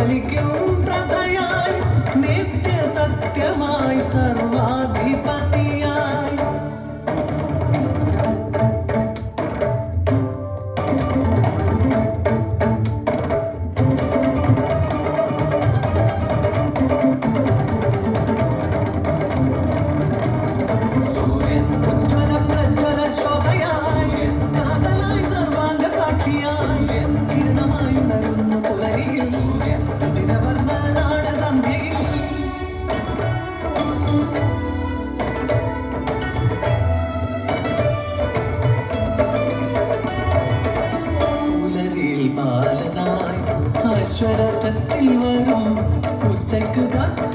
வலிக்கும் make a duck.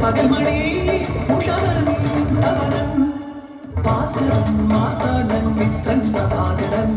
பகல்மணி உஷாரணி தவரன் பாசரம் மாதாடன் Mitun தவாகரன்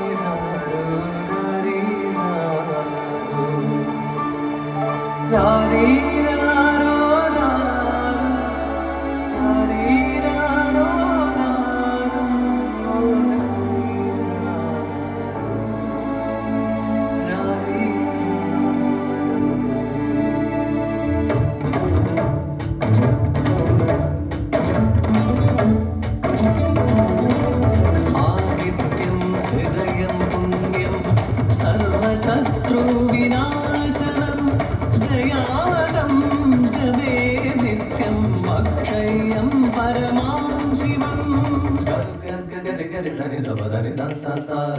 gari sa ni da ba da ni sa sa. Sa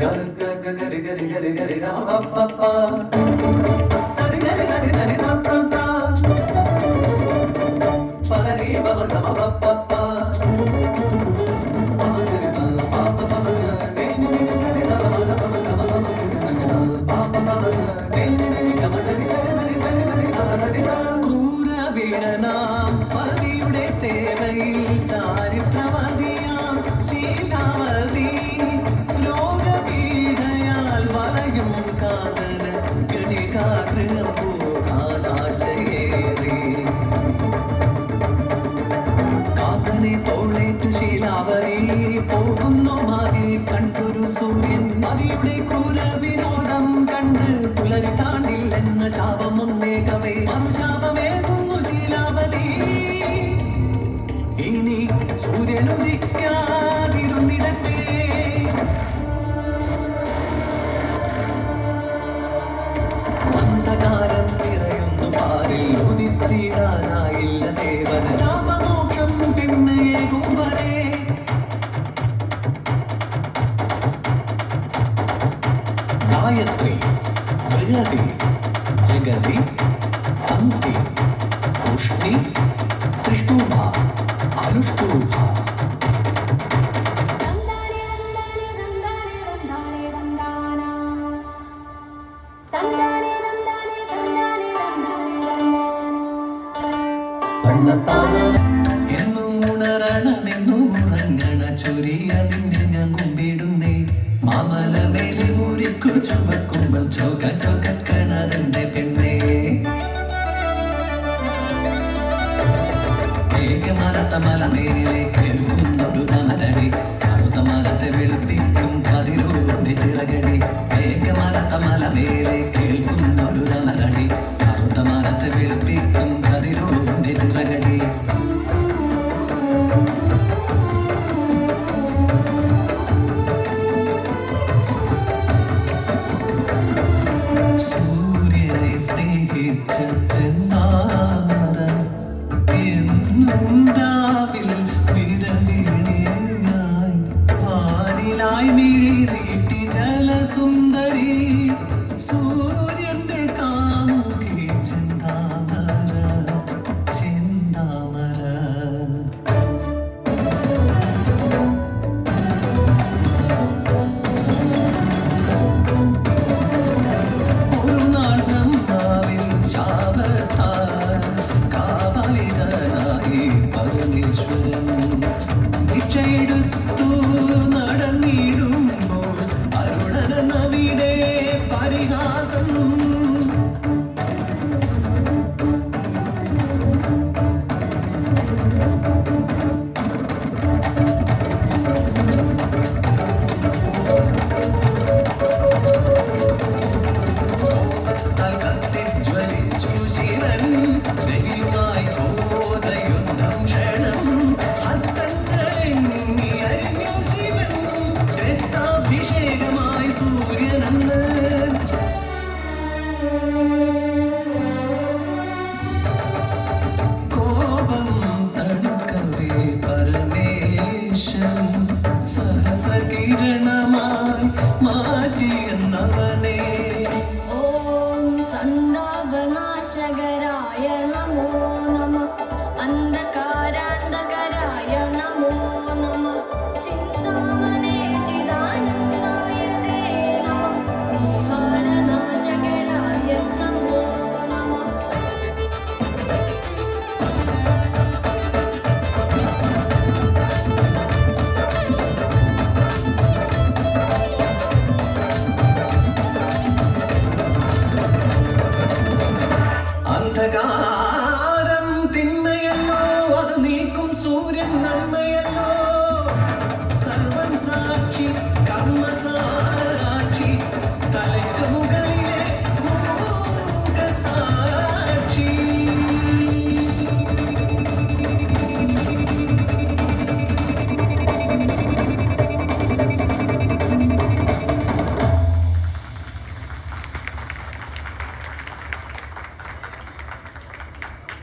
gar ga ga gari gari gari gari ba മതിയുടെ ക്രൂര വിനോദ എന്നും ഉണരണമെന്നും ഉറങ്ങണ. ചൊരി അതിന്റെ ഞാൻ to